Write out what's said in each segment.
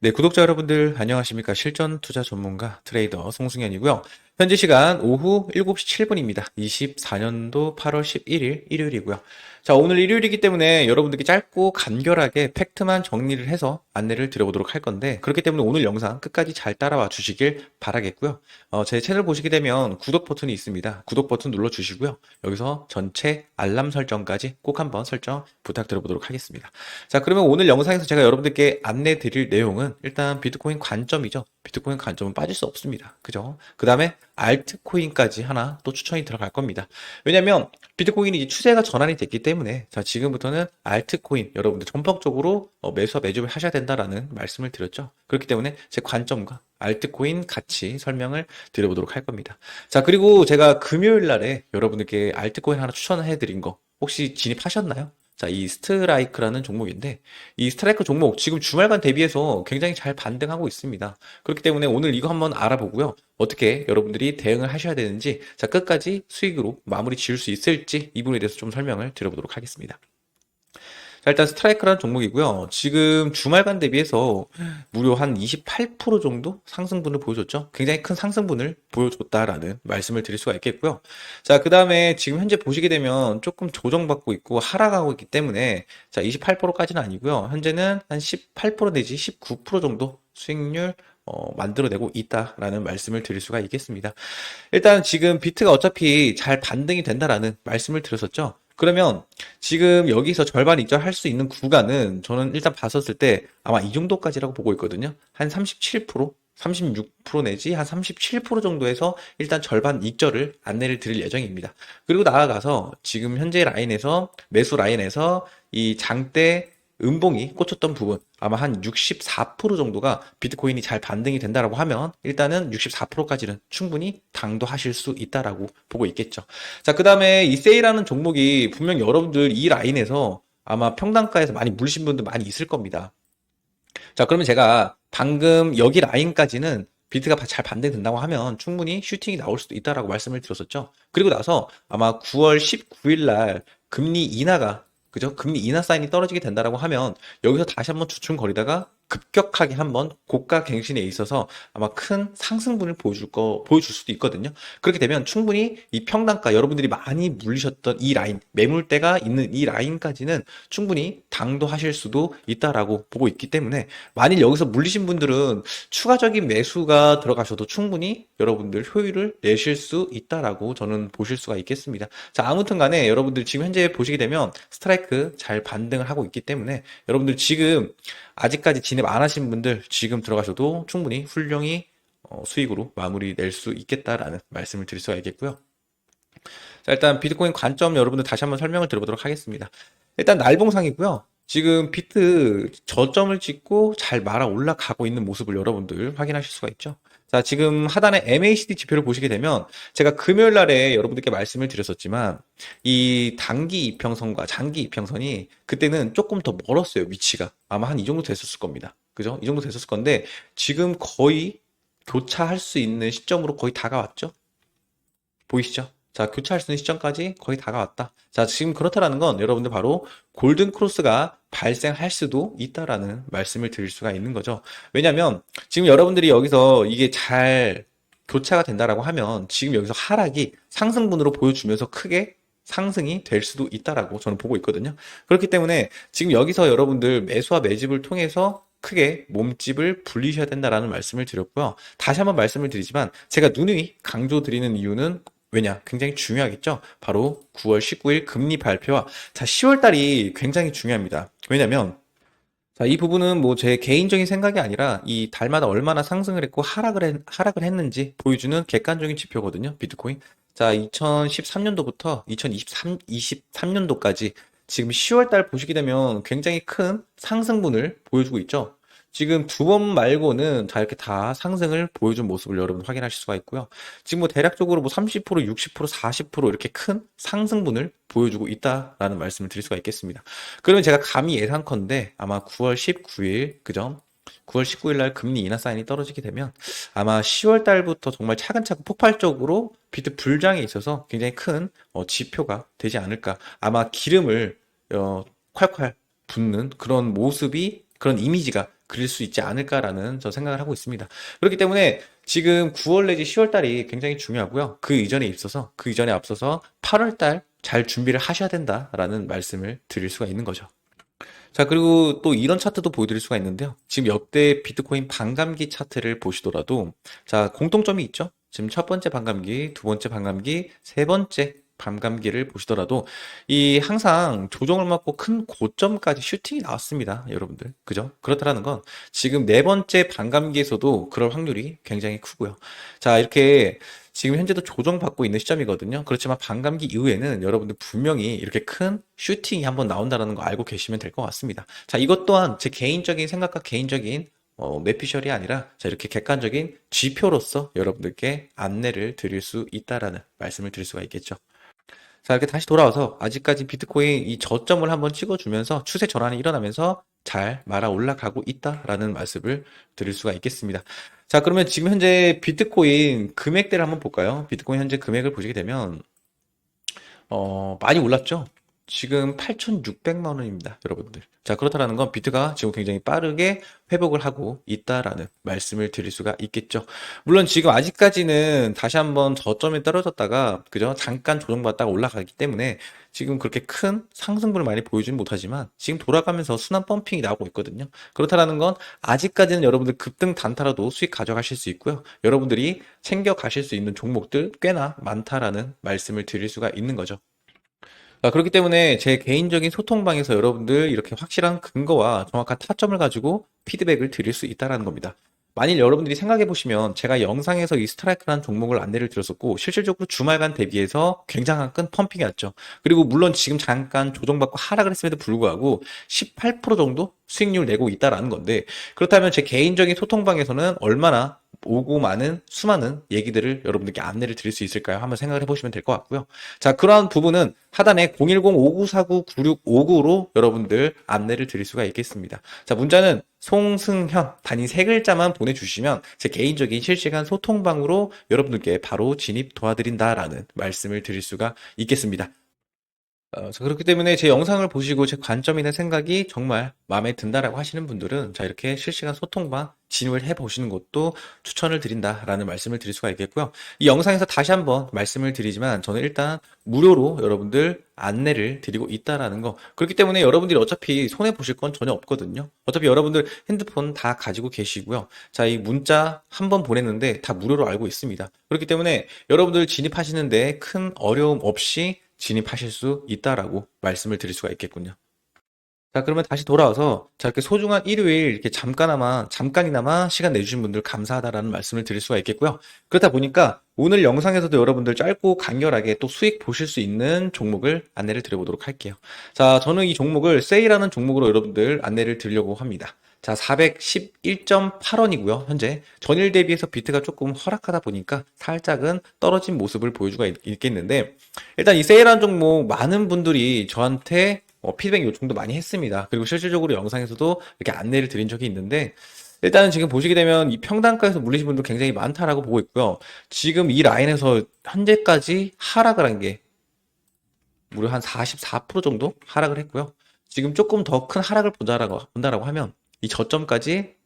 네, 구독자 여러분들 안녕하십니까? 실전 투자 전문가 트레이더 송승현이고요. 현재 시간 오후 7시 7분입니다. 24년도 8월 11일 일요일이고요. 자, 오늘 일요일이기 때문에 여러분들께 짧고 간결하게 팩트만 정리를 해서 안내를 드려보도록 할 건데 그렇기 때문에 오늘 영상 끝까지 잘 따라와 주시길 바라겠고요. 어, 제 채널 보시게 되면 구독 버튼이 있습니다. 구독 버튼 눌러 주시고요. 여기서 전체 알람 설정까지 꼭 한번 설정 부탁드려보도록 하겠습니다. 자, 그러면 오늘 영상에서 제가 여러분들께 안내 드릴 내용은 일단 비트코인 관점이죠. 비트코인 관점은 빠질 수 없습니다. 그죠? 그 다음에 알트코인까지 하나 또 추천이 들어갈 겁니다. 왜냐면 비트코인이 이제 추세가 전환이 됐기 때문에 자, 지금부터는 알트코인 여러분들 전폭적으로 어, 매수와 매집을 하셔야 된다라는 말씀을 드렸죠. 그렇기 때문에 제 관점과 알트코인 같이 설명을 드려보도록 할 겁니다. 자, 그리고 제가 금요일 날에 여러분들께 알트코인 하나 추천해 드린 거 혹시 진입하셨나요? 자, 이 스트라이크라는 종목인데, 이 스트라이크 종목 지금 주말간 대비해서 굉장히 잘 반등하고 있습니다. 그렇기 때문에 오늘 이거 한번 알아보고요. 어떻게 여러분들이 대응을 하셔야 되는지, 자, 끝까지 수익으로 마무리 지을 수 있을지 이 부분에 대해서 좀 설명을 드려보도록 하겠습니다. 자, 일단 스트라이크라는 종목이고요. 지금 주말간 대비해서 무려 한 28% 정도 상승분을 보여줬죠. 굉장히 큰 상승분을 보여줬다라는 말씀을 드릴 수가 있겠고요. 자, 그 다음에 지금 현재 보시게 되면 조금 조정받고 있고 하락하고 있기 때문에 자, 28%까지는 아니고요. 현재는 한 18% 내지 19% 정도 수익률 어, 만들어내고 있다라는 말씀을 드릴 수가 있겠습니다. 일단 지금 비트가 어차피 잘 반등이 된다라는 말씀을 드렸었죠. 그러면 지금 여기서 절반 익절할 수 있는 구간은 저는 일단 봤었을 때 아마 이 정도까지라고 보고 있거든요. 한 37%, 36% 내지 한 37% 정도에서 일단 절반 익절을 안내를 드릴 예정입니다. 그리고 나아가서 지금 현재 라인에서 매수 라인에서 이 장대 음봉이 꽂혔던 부분 아마 한 64% 정도가 비트코인이 잘 반등이 된다라고 하면 일단은 64%까지는 충분히 당도하실 수 있다라고 보고 있겠죠. 자, 그 다음에 이 세일하는 종목이 분명 여러분들 이 라인에서 아마 평단가에서 많이 물리신 분들 많이 있을 겁니다. 자, 그러면 제가 방금 여기 라인까지는 비트가 잘 반등된다고 하면 충분히 슈팅이 나올 수도 있다라고 말씀을 드렸었죠. 그리고 나서 아마 9월 19일 날 금리 인하가 그죠? 금리 인하 사인이 떨어지게 된다라고 하면 여기서 다시 한번 주춤거리다가 급격하게 한번 고가 갱신에 있어서 아마 큰 상승분을 보여줄 거 보여줄 수도 있거든요. 그렇게 되면 충분히 이 평단가 여러분들이 많이 물리셨던 이 라인 매물대가 있는 이 라인까지는 충분히 당도하실 수도 있다라고 보고 있기 때문에 만일 여기서 물리신 분들은 추가적인 매수가 들어가셔도 충분히 여러분들 효율을 내실 수 있다라고 저는 보실 수가 있겠습니다. 자, 아무튼간에 여러분들 지금 현재 보시게 되면 스트라이크 잘 반등을 하고 있기 때문에 여러분들 지금 아직까지 진입 안 하신 분들 지금 들어가셔도 충분히 훌륭히 어, 수익으로 마무리 낼 수 있겠다라는 말씀을 드릴 수가 있겠고요. 자, 일단 비트코인 관점 여러분들 다시 한번 설명을 드려보도록 하겠습니다. 일단 날봉상이고요. 지금 비트 저점을 찍고 잘 말아 올라가고 있는 모습을 여러분들 확인하실 수가 있죠. 자, 지금 하단에 MACD 지표를 보시게 되면 제가 금요일 날에 여러분들께 말씀을 드렸었지만 이 단기 이평선과 장기 이평선이 그때는 조금 더 멀었어요, 위치가. 아마 한 이 정도 됐었을 겁니다. 그죠? 이 정도 됐었을 건데 지금 거의 교차할 수 있는 시점으로 거의 다가왔죠? 보이시죠? 자, 교차할 수 있는 시점까지 거의 다가왔다. 자, 지금 그렇다라는 건 여러분들 바로 골든 크로스가 발생할 수도 있다라는 말씀을 드릴 수가 있는 거죠. 왜냐면 지금 여러분들이 여기서 이게 잘 교차가 된다라고 하면 지금 여기서 하락이 상승분으로 보여주면서 크게 상승이 될 수도 있다라고 저는 보고 있거든요. 그렇기 때문에 지금 여기서 여러분들 매수와 매집을 통해서 크게 몸집을 불리셔야 된다라는 말씀을 드렸고요. 다시 한번 말씀을 드리지만 제가 누누이 강조드리는 이유는 왜냐? 굉장히 중요하겠죠? 바로 9월 19일 금리 발표와 자, 10월 달이 굉장히 중요합니다. 왜냐면 자, 이 부분은 뭐 제 개인적인 생각이 아니라 이 달마다 얼마나 상승을 했고 하락을 했, 하락을 했는지 보여주는 객관적인 지표거든요. 비트코인. 자, 2013년도부터 2023, 23년도까지 지금 10월 달 보시게 되면 굉장히 큰 상승분을 보여주고 있죠. 지금 두 번 말고는 다 이렇게 다 상승을 보여준 모습을 여러분 확인하실 수가 있고요. 지금 뭐 대략적으로 뭐 30%, 60%, 40% 이렇게 큰 상승분을 보여주고 있다라는 말씀을 드릴 수가 있겠습니다. 그러면 제가 감히 예상컨대 아마 9월 19일 그죠? 9월 19일 날 금리 인하 사인이 떨어지게 되면 아마 10월 달부터 정말 차근차근 폭발적으로 비트 불장에 있어서 굉장히 큰 어, 지표가 되지 않을까. 아마 기름을 어, 콸콸 붓는 그런 모습이 그런 이미지가 그릴 수 있지 않을까라는 저 생각을 하고 있습니다. 그렇기 때문에 지금 9월 내지 10월 달이 굉장히 중요하고요. 그 이전에 있어서 그 이전에 앞서서 8월 달 잘 준비를 하셔야 된다라는 말씀을 드릴 수가 있는 거죠. 자, 그리고 또 이런 차트도 보여드릴 수가 있는데요. 지금 역대 비트코인 반감기 차트를 보시더라도, 자, 공통점이 있죠? 지금 첫 번째 반감기, 두 번째 반감기, 세 번째 반감기를 보시더라도, 이 항상 조정을 맞고 큰 고점까지 슈팅이 나왔습니다. 여러분들. 그죠? 그렇다라는 건 지금 네 번째 반감기에서도 그럴 확률이 굉장히 크고요. 자, 이렇게 지금 현재도 조정받고 있는 시점이거든요. 그렇지만 반감기 이후에는 여러분들 분명히 이렇게 큰 슈팅이 한번 나온다는 거 알고 계시면 될 것 같습니다. 자, 이것 또한 제 개인적인 생각과 개인적인 어, 매피셜이 아니라 자, 이렇게 객관적인 지표로서 여러분들께 안내를 드릴 수 있다라는 말씀을 드릴 수가 있겠죠. 자, 이렇게 다시 돌아와서 아직까지 비트코인 이 저점을 한번 찍어주면서 추세 전환이 일어나면서 잘 말아 올라가고 있다라는 말씀을 드릴 수가 있겠습니다. 자, 그러면 지금 현재 비트코인 금액대를 한번 볼까요? 비트코인 현재 금액을 보시게 되면, 어, 많이 올랐죠? 지금 8,600만 원입니다, 여러분들. 자, 그렇다라는 건 비트가 지금 굉장히 빠르게 회복을 하고 있다라는 말씀을 드릴 수가 있겠죠. 물론 지금 아직까지는 다시 한번 저점에 떨어졌다가, 그죠? 잠깐 조정받다가 올라가기 때문에 지금 그렇게 큰 상승분을 많이 보여주는 못하지만 지금 돌아가면서 순환 펌핑이 나오고 있거든요. 그렇다라는 건 아직까지는 여러분들 급등 단타라도 수익 가져가실 수 있고요. 여러분들이 챙겨 가실 수 있는 종목들 꽤나 많다라는 말씀을 드릴 수가 있는 거죠. 아, 그렇기 때문에 제 개인적인 소통방에서 여러분들 이렇게 확실한 근거와 정확한 타점을 가지고 피드백을 드릴 수 있다라는 겁니다. 만일 여러분들이 생각해 보시면 제가 영상에서 이 스트라이크라는 종목을 안내를 드렸었고 실질적으로 주말간 대비해서 굉장한 큰 펌핑이 왔죠. 그리고 물론 지금 잠깐 조정받고 하락을 했음에도 불구하고 18% 정도 수익률 내고 있다라는 건데 그렇다면 제 개인적인 소통방에서는 얼마나 오고 많은 수많은 얘기들을 여러분들께 안내를 드릴 수 있을까요? 한번 생각을 해보시면 될 것 같고요. 자, 그러한 부분은 하단에 010-5949-9659로 여러분들 안내를 드릴 수가 있겠습니다. 자, 문자는 송승현 단위 세 글자만 보내주시면 제 개인적인 실시간 소통방으로 여러분들께 바로 진입 도와드린다라는 말씀을 드릴 수가 있겠습니다. 어, 자, 그렇기 때문에 제 영상을 보시고 제 관점이나 생각이 정말 마음에 든다라고 하시는 분들은 자, 이렇게 실시간 소통방 진입을 해 보시는 것도 추천을 드린다라는 말씀을 드릴 수가 있겠고요. 이 영상에서 다시 한번 말씀을 드리지만 저는 일단 무료로 여러분들 안내를 드리고 있다라는 거. 그렇기 때문에 여러분들이 어차피 손해 보실 건 전혀 없거든요. 어차피 여러분들 핸드폰 다 가지고 계시고요. 자, 이 문자 한 번 보냈는데 다 무료로 알고 있습니다. 그렇기 때문에 여러분들 진입하시는데 큰 어려움 없이 진입하실 수 있다라고 말씀을 드릴 수가 있겠군요. 자, 그러면 다시 돌아와서 자, 이렇게 소중한 일요일 이렇게 잠깐이나마 잠깐이나마 시간 내주신 분들 감사하다라는 말씀을 드릴 수가 있겠고요. 그렇다 보니까 오늘 영상에서도 여러분들 짧고 간결하게 또 수익 보실 수 있는 종목을 안내를 드려보도록 할게요. 자, 저는 이 종목을 세일하는 종목으로 여러분들 안내를 드리려고 합니다. 자, 411.8원이고요. 현재 전일 대비해서 비트가 조금 허락하다 보니까 살짝은 떨어진 모습을 보여주고 있- 있겠는데 일단 이 세일한 종목 많은 분들이 저한테 어, 피드백 요청도 많이 했습니다. 그리고 실질적으로 영상에서도 이렇게 안내를 드린 적이 있는데 일단은 지금 보시게 되면 이 평단가에서 물리신 분들 굉장히 많다라고 보고 있고요. 지금 이 라인에서 현재까지 하락을 한 게 무려 한 44% 정도 하락을 했고요. 지금 조금 더 큰 하락을 본다라고, 본다라고 하면 이 저점까지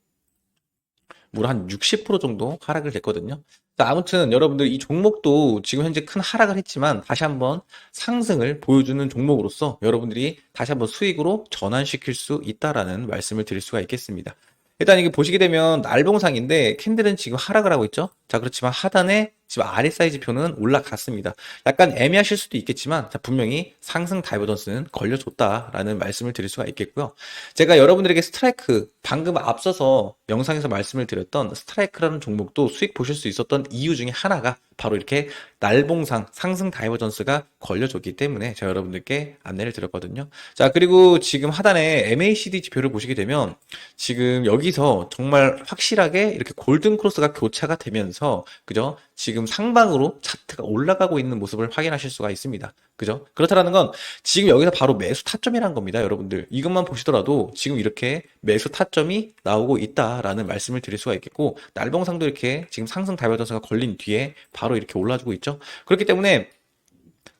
무려 한 60% 정도 하락을 했거든요. 자, 아무튼 여러분들 이 종목도 지금 현재 큰 하락을 했지만 다시 한번 상승을 보여주는 종목으로서 여러분들이 다시 한번 수익으로 전환시킬 수 있다라는 말씀을 드릴 수가 있겠습니다. 일단 이게 보시게 되면 날봉상인데 캔들은 지금 하락을 하고 있죠. 자, 그렇지만 하단에 지금 RSI 지표는 올라갔습니다. 약간 애매하실 수도 있겠지만 자, 분명히 상승 다이버전스는 걸려줬다라는 말씀을 드릴 수가 있겠고요. 제가 여러분들에게 스트라이크 방금 앞서서 영상에서 말씀을 드렸던 스트라이크라는 종목도 수익 보실 수 있었던 이유 중에 하나가 바로 이렇게 날봉상 상승 다이버전스가 걸려줬기 때문에 제가 여러분들께 안내를 드렸거든요. 자, 그리고 지금 하단에 MACD 지표를 보시게 되면 지금 여기서 정말 확실하게 이렇게 골든 크로스가 교차가 되면서 그죠? 지금 상방으로 차트가 올라가고 있는 모습을 확인하실 수가 있습니다. 그죠? 그렇다라는 건 지금 여기서 바로 매수 타점이라는 겁니다, 여러분들. 이것만 보시더라도 지금 이렇게 매수 타점이 나오고 있다라는 말씀을 드릴 수가 있겠고, 날봉상도 이렇게 지금 상승 다이버전스가 걸린 뒤에 바로 이렇게 올라주고 있죠. 그렇기 때문에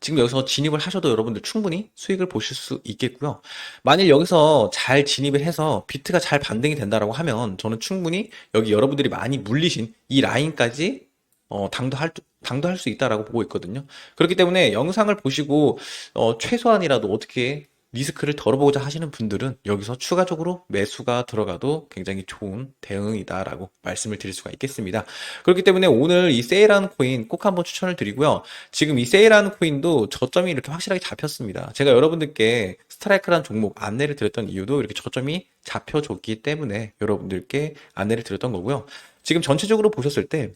지금 여기서 진입을 하셔도 여러분들 충분히 수익을 보실 수 있겠고요. 만일 여기서 잘 진입을 해서 비트가 잘 반등이 된다라고 하면 저는 충분히 여기 여러분들이 많이 물리신 이 라인까지 어, 당도 할 당도 할 수 있다라고 보고 있거든요. 그렇기 때문에 영상을 보시고 어, 최소한이라도 어떻게 리스크를 덜어보고자 하시는 분들은 여기서 추가적으로 매수가 들어가도 굉장히 좋은 대응이다라고 말씀을 드릴 수가 있겠습니다. 그렇기 때문에 오늘 이 세일하는 코인 꼭 한번 추천을 드리고요. 지금 이 세일하는 코인도 저점이 이렇게 확실하게 잡혔습니다. 제가 여러분들께 스트라이크라는 종목 안내를 드렸던 이유도 이렇게 저점이 잡혀줬기 때문에 여러분들께 안내를 드렸던 거고요. 지금 전체적으로 보셨을 때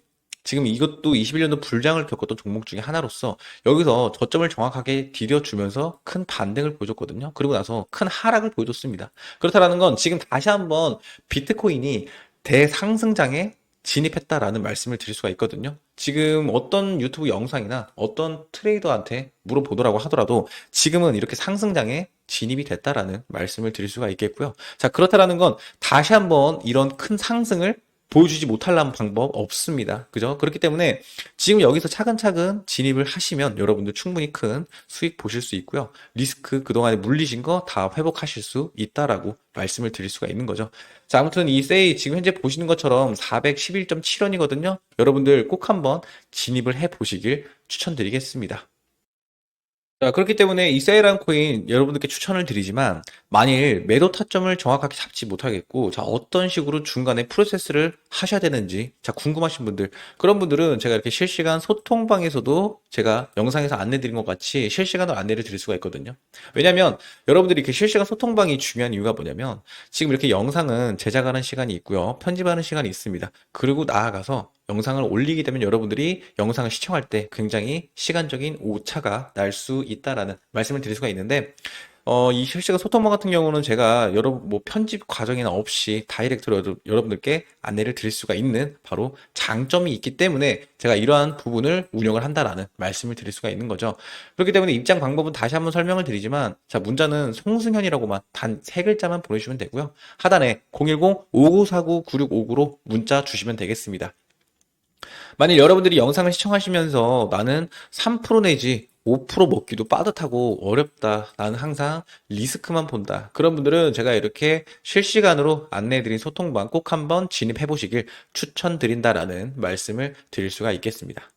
지금 이것도 21년도 불장을 겪었던 종목 중에 하나로서 여기서 저점을 정확하게 디뎌주면서 큰 반등을 보여줬거든요. 그리고 나서 큰 하락을 보여줬습니다. 그렇다라는 건 지금 다시 한번 비트코인이 대상승장에 진입했다라는 말씀을 드릴 수가 있거든요. 지금 어떤 유튜브 영상이나 어떤 트레이더한테 물어보더라고 하더라도 지금은 이렇게 상승장에 진입이 됐다라는 말씀을 드릴 수가 있겠고요. 자, 그렇다라는 건 다시 한번 이런 큰 상승을 보여주지 못하려는 방법 없습니다. 그죠? 그렇기 때문에 지금 여기서 차근차근 진입을 하시면 여러분들 충분히 큰 수익 보실 수 있고요. 리스크 그동안에 물리신 거 다 회복하실 수 있다라고 말씀을 드릴 수가 있는 거죠. 자, 아무튼 이 세이 지금 현재 보시는 것처럼 411.7원이거든요. 여러분들 꼭 한번 진입을 해 보시길 추천드리겠습니다. 자, 그렇기 때문에 이 세일한 코인 여러분들께 추천을 드리지만 만일 매도 타점을 정확하게 잡지 못하겠고 자, 어떤 식으로 중간에 프로세스를 하셔야 되는지 자, 궁금하신 분들 그런 분들은 제가 이렇게 실시간 소통방에서도 제가 영상에서 안내 드린 것 같이 실시간으로 안내를 드릴 수가 있거든요. 왜냐면 여러분들이 이렇게 실시간 소통방이 중요한 이유가 뭐냐면 지금 이렇게 영상은 제작하는 시간이 있고요. 편집하는 시간이 있습니다. 그리고 나아가서 영상을 올리게 되면 여러분들이 영상을 시청할 때 굉장히 시간적인 오차가 날 수 있다라는 말씀을 드릴 수가 있는데 어, 이 실시간 소통방 같은 경우는 제가 여러분 뭐 편집 과정이나 없이 다이렉트로 여러분들께 안내를 드릴 수가 있는 바로 장점이 있기 때문에 제가 이러한 부분을 운영을 한다라는 말씀을 드릴 수가 있는 거죠. 그렇기 때문에 입장 방법은 다시 한번 설명을 드리지만 자, 문자는 송승현이라고만 단 세 글자만 보내주시면 되고요. 하단에 010-5949-9659로 문자 주시면 되겠습니다. 만일 여러분들이 영상을 시청하시면서 나는 3% 내지 5% 먹기도 빠듯하고 어렵다. 나는 항상 리스크만 본다. 그런 분들은 제가 이렇게 실시간으로 안내해드린 소통방 꼭 한번 진입해 보시길 추천드린다라는 말씀을 드릴 수가 있겠습니다.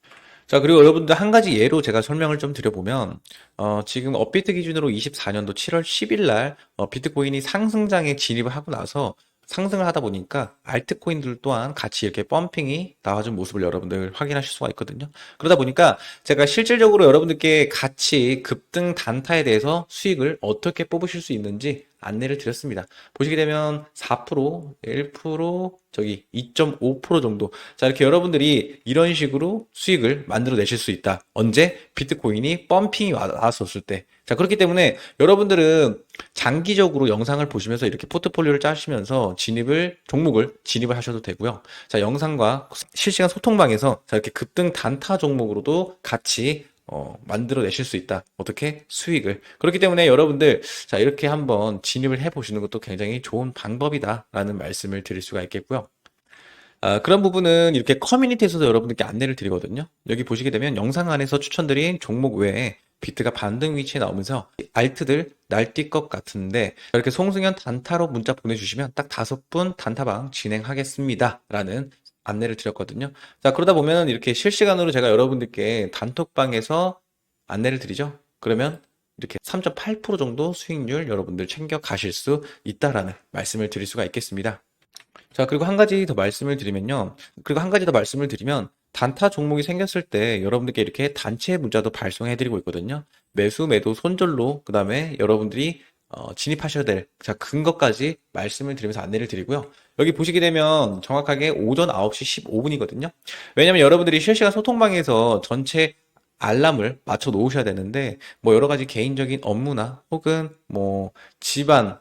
자, 그리고 여러분들 한 가지 예로 제가 설명을 좀 드려보면, 어, 지금 업비트 기준으로 24년도 7월 10일 날, 어, 비트코인이 상승장에 진입을 하고 나서 상승을 하다 보니까 알트코인들 또한 같이 이렇게 펌핑이 나와준 모습을 여러분들 확인하실 수가 있거든요. 그러다 보니까 제가 실질적으로 여러분들께 같이 급등 단타에 대해서 수익을 어떻게 뽑으실 수 있는지 안내를 드렸습니다. 보시게 되면 4%, 1%, 저기 2.5% 정도. 자, 이렇게 여러분들이 이런 식으로 수익을 만들어 내실 수 있다. 언제? 비트코인이 펌핑이 나왔었을 때. 자, 그렇기 때문에 여러분들은 장기적으로 영상을 보시면서 이렇게 포트폴리오를 짜시면서 진입을, 종목을 진입을 하셔도 되고요. 자, 영상과 실시간 소통방에서 자, 이렇게 급등 단타 종목으로도 같이 어, 만들어내실 수 있다. 어떻게? 수익을. 그렇기 때문에 여러분들, 자, 이렇게 한번 진입을 해보시는 것도 굉장히 좋은 방법이다라는 말씀을 드릴 수가 있겠고요. 아, 그런 부분은 이렇게 커뮤니티에서도 여러분들께 안내를 드리거든요. 여기 보시게 되면 영상 안에서 추천드린 종목 외에 비트가 반등 위치에 나오면서 알트들 날뛸 것 같은데 이렇게 송승현 단타로 문자 보내주시면 딱 다섯 분 단타방 진행하겠습니다. 라는 안내를 드렸거든요. 자, 그러다 보면 이렇게 실시간으로 제가 여러분들께 단톡방에서 안내를 드리죠. 그러면 이렇게 3.8% 정도 수익률 여러분들 챙겨 가실 수 있다라는 말씀을 드릴 수가 있겠습니다. 자, 그리고 한 가지 더 말씀을 드리면요. 그리고 한 가지 더 말씀을 드리면 단타 종목이 생겼을 때 여러분들께 이렇게 단체 문자도 발송해 드리고 있거든요. 매수, 매도, 손절로 그다음에 여러분들이 어, 진입하셔야 될 자, 근거까지 말씀을 드리면서 안내를 드리고요. 여기 보시게 되면 정확하게 오전 9시 15분이거든요. 왜냐면 여러분들이 실시간 소통방에서 전체 알람을 맞춰 놓으셔야 되는데 뭐 여러 가지 개인적인 업무나 혹은 뭐 집안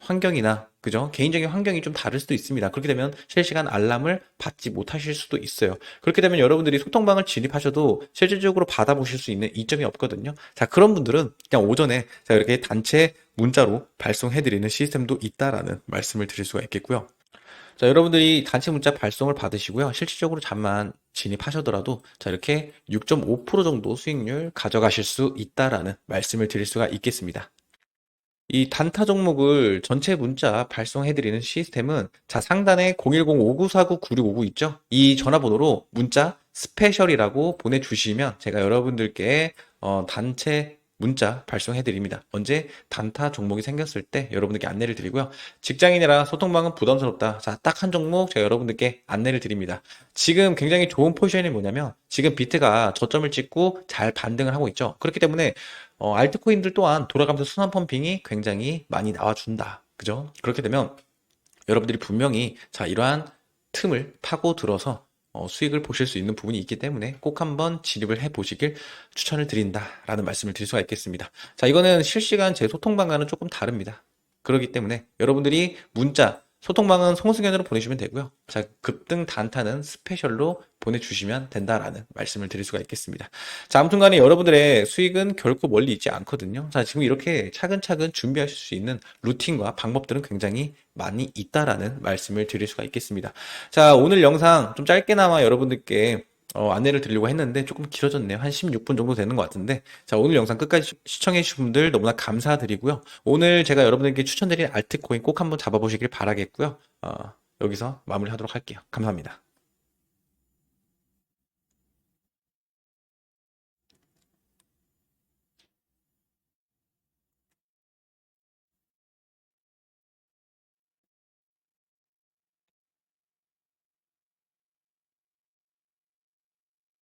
환경이나 그죠? 개인적인 환경이 좀 다를 수도 있습니다. 그렇게 되면 실시간 알람을 받지 못하실 수도 있어요. 그렇게 되면 여러분들이 소통방을 진입하셔도 실질적으로 받아보실 수 있는 이점이 없거든요. 자, 그런 분들은 그냥 오전에 자, 이렇게 단체 문자로 발송해드리는 시스템도 있다라는 말씀을 드릴 수가 있겠고요. 자, 여러분들이 단체 문자 발송을 받으시고요. 실질적으로 잠만 진입하셔더라도 자 이렇게 6.5% 정도 수익률 가져가실 수 있다라는 말씀을 드릴 수가 있겠습니다. 이 단타 종목을 전체 문자 발송해드리는 시스템은 자 상단에 010-5949-9659 있죠? 이 전화번호로 문자 스페셜이라고 보내주시면 제가 여러분들께 어, 단체 문자 발송해 드립니다. 언제 단타 종목이 생겼을 때 여러분들께 안내를 드리고요. 직장인이라 소통방은 부담스럽다. 자, 딱 한 종목 제가 여러분들께 안내를 드립니다. 지금 굉장히 좋은 포지션이 뭐냐면 지금 비트가 저점을 찍고 잘 반등을 하고 있죠. 그렇기 때문에 어, 알트코인들 또한 돌아가면서 순환 펌핑이 굉장히 많이 나와준다. 그죠? 그렇게 되면 여러분들이 분명히 자, 이러한 틈을 파고 들어서 어, 수익을 보실 수 있는 부분이 있기 때문에 꼭 한번 진입을 해 보시길 추천을 드린다라는 말씀을 드릴 수가 있겠습니다. 자, 이거는 실시간 제 소통방과는 조금 다릅니다. 그렇기 때문에 여러분들이 문자, 소통방은 송승연으로 보내주시면 되고요. 자, 급등 단타는 스페셜로 보내주시면 된다라는 말씀을 드릴 수가 있겠습니다. 자, 아무튼 간에 여러분들의 수익은 결코 멀리 있지 않거든요. 자, 지금 이렇게 차근차근 준비하실 수 있는 루틴과 방법들은 굉장히 많이 있다라는 말씀을 드릴 수가 있겠습니다. 자, 오늘 영상 좀 짧게나마 여러분들께 어, 안내를 드리려고 했는데 조금 길어졌네요. 한 16분 정도 되는 것 같은데. 자, 오늘 영상 끝까지 시- 시청해주신 분들 너무나 감사드리고요. 오늘 제가 여러분들께 추천드린 알트코인 꼭 한번 잡아보시길 바라겠고요. 어, 여기서 마무리하도록 할게요. 감사합니다.